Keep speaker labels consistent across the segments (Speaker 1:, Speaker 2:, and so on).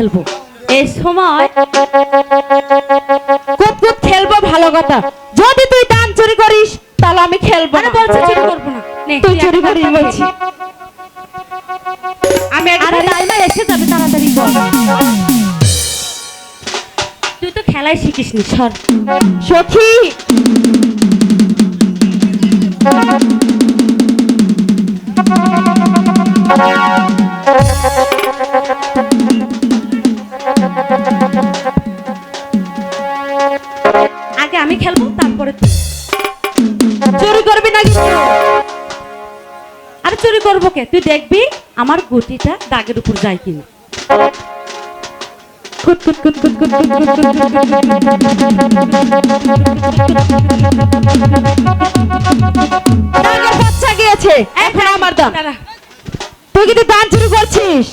Speaker 1: খেলব। এই সময় কুপ কুপ খেলব ভালো কথা। যদি তুই দান চুরি করিস তাহলে আমি খেলব না।
Speaker 2: বলছ চুরি করব না।
Speaker 1: তুই চুরি করিস বলছি।
Speaker 2: আমি আরে টাইমে এসে যাবে তাড়াতাড়ি বল। তুই তো খেলাই শিখিস নি সর।
Speaker 1: সখী! Thank you. লাগিস
Speaker 2: আরে চুরি করব কে তুই দেখবি আমার গুটিটা দাগের উপর যায় কিনা
Speaker 1: বাচ্চা গিয়েছে এখন আমার দাম তুই কিন্তু দান চুরি করছিস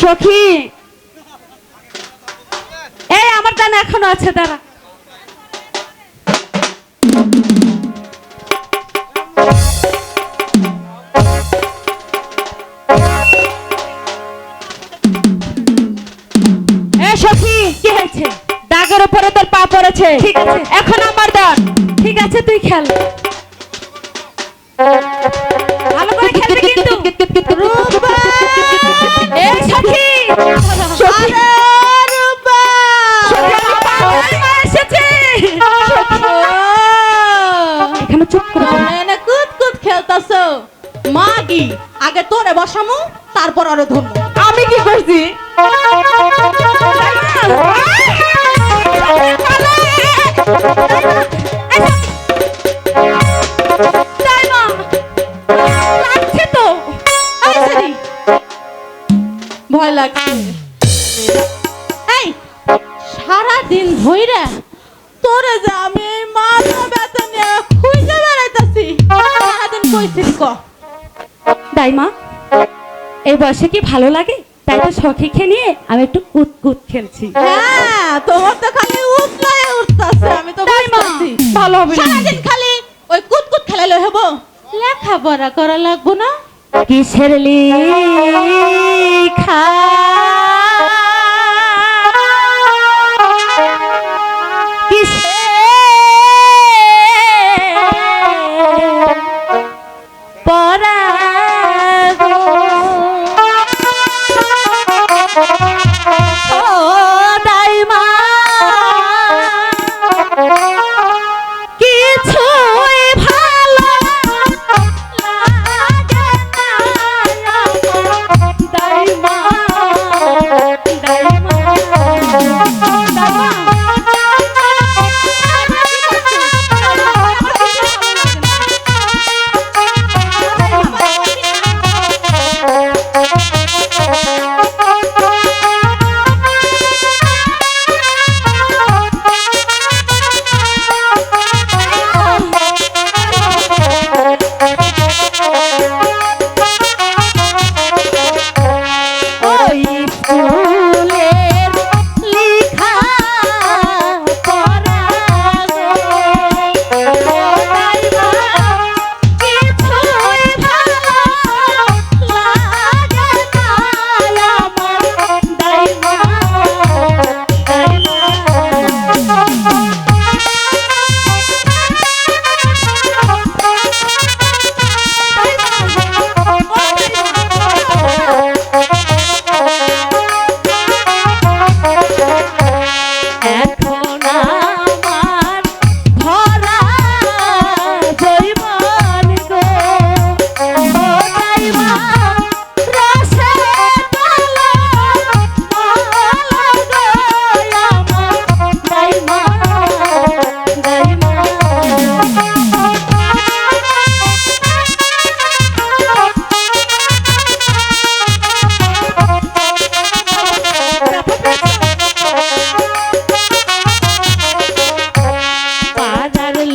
Speaker 1: সখী।
Speaker 2: এই আমার দান এখনও আছে দাঁড়া।
Speaker 1: সখী
Speaker 2: কি হয়েছে?
Speaker 1: দাগের উপরে তোর পা পড়েছে।
Speaker 2: ঠিক আছে।
Speaker 1: এখন আমার দান
Speaker 2: ঠিক আছে তুই খেল।
Speaker 3: মাগি আগে তোরে বসামু তারপর আরও ধরবো।
Speaker 1: আমি কি করছি?
Speaker 2: মা।
Speaker 3: ভয় লাগছে। এই সারা দিন ধইরা তোরে যে আমি এই মাথা ব্যথা নিয়ে খুঁজে বেড়াইতাছি সারাদিন কইছিস ক?
Speaker 2: দাইমা এই বয়সে কি ভালো লাগে? তাই তো সখীকে নিয়ে আমি একটু কুত কুত খেলছি।
Speaker 3: হ্যাঁ তোমার তো খালি উতলায় উঠতাছে আমি তো বুঝতাছি।
Speaker 1: ভালো হবে
Speaker 3: সারাদিন খালি ওই কুত কুত খেলালে হব। লেখাপড়া করা লাগবো না?
Speaker 2: কিসের লেখা?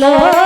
Speaker 2: love.